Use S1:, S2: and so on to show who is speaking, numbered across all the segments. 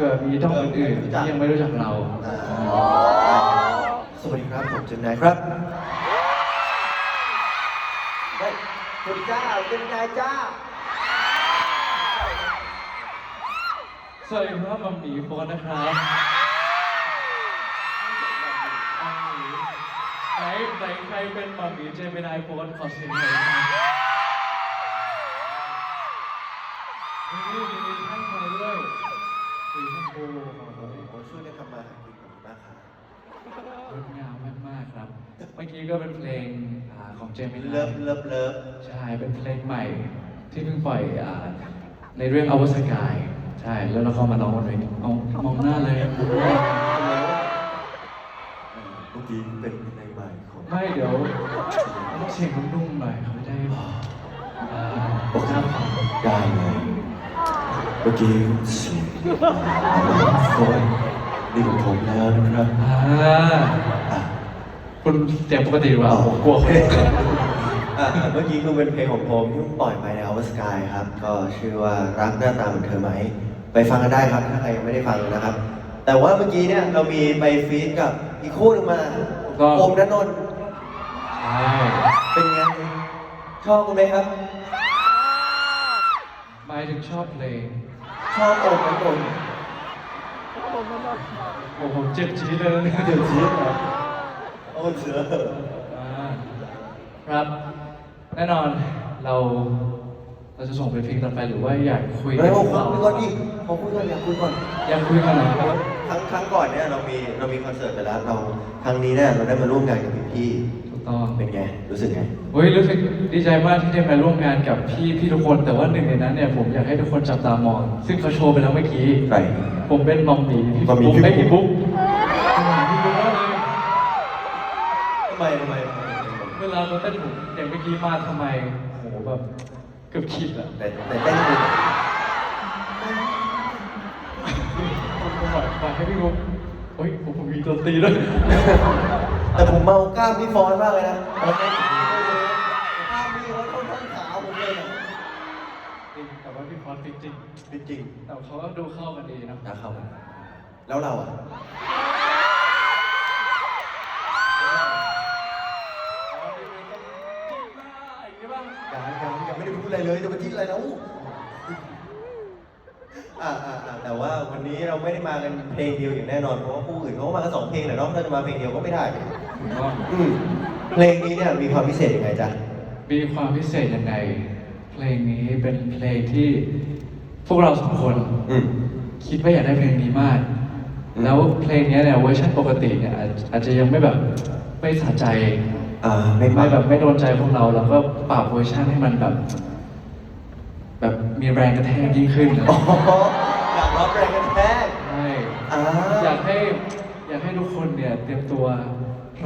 S1: ด้อมอื่นๆที่ยังไม่รู้จักเรา
S2: สวัสดีครับผมเจมนายครับเฮ้ยคุณจ้าเจมนายจ้า
S1: สวัสดีครับมัมหมีโฟนนะครับไหนไหนใครเป็นมัมหมีเจมินายโฟนขอเสียงหน่อยนะครับนี่มีท่านมาด้วย สีชมพูของผม
S2: ผมช่วยได้ทำมาหากินกับมากครับ
S1: งดงามมากๆครับ เมื่อกี้ก็เป็นเพลงอ่าของเจมินาย
S2: เลิฟเลิฟเลิฟ
S1: ใช่ เป็นเพลงใหม่ที่เพิ่งปล่อยอ่าในเรื่อง Our Sky ใช่ แล้วเราเข้ามาร้องบนเวทีเอามองหน้าเลย
S2: เมื่อกี้เป็นในใหม่ของ
S1: ไม่เดี๋ยวต้องเสียงนุ่มๆหน่อยเขาจะได้อ่า
S2: โอเคได้เลยเมื่อกี้ เสียงโฟนนี่ของผมแล้วนะครับ
S1: อ่า
S2: อะ
S1: คุณเสียงปกติหรือเปล่าผมกลัว
S2: อะเมื่อกี้คือเป็นเพลงของผมที่เพิ่งปล่อยไปใน Our Sky ครับ ก็ชื่อว่ารักหน้าตาเหมือนเธอไหม ไปฟังกันได้ครับ ถ้าใครยังไม่ได้ฟังนะครับ แต่ว่าเมื่อกี้เนี่ยเรามีไปฟีดกับอีกคู่หนึ่งมา
S1: ก็
S2: โอมนันนนท์
S1: ใช่
S2: เป็นไงชอบคุณไหมครับ
S1: หมายถึงชอบเพลง
S2: ชอบโอมนันนนท์
S1: โอ้โหเจ็บจี๊ดเลย
S2: เดี๋ยวชี้เหรอโอ้เสือ
S1: อ่าครับ แน่นอนเราเราจะส่งไปเพลงต่อไปหรือว่าอยากคุย
S2: เฮ้ย
S1: กั
S2: โอ้
S1: บ
S2: คุ
S1: เรา
S2: ยก่อนดิขอคุยก่อนอยากคุยก่อน
S1: อยากคุยกันเหรอ
S2: ครั้งครั้งก่อนเนี่ยเรามีเรามีคอนเสิร์ตไปแล้วเราครั้งนี้เนี่ยเราได้มาร่วมงานกับพี่
S1: ถูก ต้อง
S2: ๆเป็นไง รู้สึกไง
S1: เฮ้ยรู้สึกดีใจมากที่ได้มาร่วมงานกับพี่พี่ทุกคน แต่ว่าหนึ่งในนั้นเนี่ยผมอยากให้ทุกคนจับตามอง ซึ่งเขาโชว์ไปแล้วเมื่อกี้
S2: ใคร
S1: ผมเป็นมอมหมีพี่
S2: มอมหมี
S1: บุ๊ก
S2: พี่
S1: ไอ้ย
S2: บุ๊
S1: พี่
S2: ก
S1: บุ๊กพี่บุ๊กว่าเลย
S2: ทำไมทำไมทำไม
S1: เวลาเขาเต้นผมอย่างเมื่อกี้มาทำไมโหแบบเกือบคิดอะ
S2: แต่แต่เต้นคุณ
S1: ผมบอกฝากให้พี่บุ๊กเฮ้ยผมผมมีดนตรีด้วย
S2: แต่ผมเมากล้ามพี่ฟอนมากเลยนะกล้ามพี่เขาค่อนข้างขาวผมเลยนะ
S1: จริงแต่ว่าพี่พอดจริง
S2: จริง
S1: ๆแต่เขาก็ดูเข้ากันดีเนอะ
S2: ๆนะเข้ามาแล้วเราอะยังยังยังไม่ได้พูดอะไรเลยจะมาทิ้งอะไรแล้วอ่าอ่าอ่าแต่ว่าวันนี้เราไม่ได้มากันเพลงเดียวอย่างแน่นอนเพราะว่าผู้อื่นเขาก็มากันสองเพลงแหละเนาะถ้าจะมาเพลงเดียวก็ไม่ได้
S1: ก็
S2: อืมเพลงนี้เนี่ยมีความพิเศษยังไงจ๊ะ
S1: มีความพิเศษยังไง เพลงนี้เป็นเพลงที่พวกเราสองคน
S2: อืม
S1: คิดว่าอยากได้เพลงนี้มาก
S2: อืม
S1: แล้วเพลงเนี้ยเนี่ยเวอร์ชันปกติเนี่ยอาจอาจจะยังไม่แบบไม่สะใจ
S2: อ่าไม่
S1: ไม่
S2: ไม่
S1: แบบไม่โดนใจพวกเราแล้วก็ปรับเวอร์ชันให้มันแบบ แบบมีแรงกระแทกยิ่งขึ้นนะ
S2: อ๋ออยากรับแรงกระแทก
S1: ใช่
S2: อ่า
S1: อยากให้ อยากให้ทุกคนเนี่ยเตรียมตัว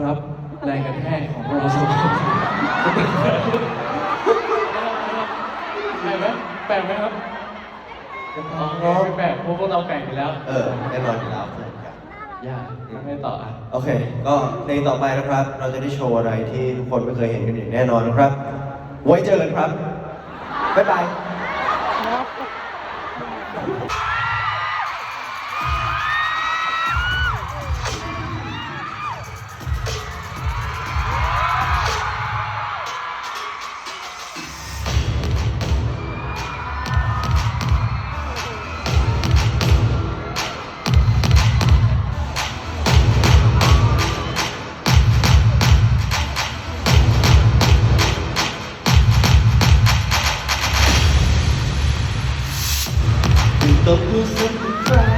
S1: รับแรงกระแทกของพวกเราสองคนแปลกไหมแปลกไหมครับอ๋อไม่แปลกเพราะพวกเราแปลกอยู่แล้ว
S2: เออแน่นอนอยู่แล้ว
S1: ยากไม่ต่ออะ
S2: โอเค ก็เพลงต่อไปนะครับ เราจะได้โชว์อะไรที่ทุกคนไม่เคยเห็นกันอย่างแน่นอนนะครับ ไว้เจอกันครับบ๊ายบาย
S1: Stop the fucking cry.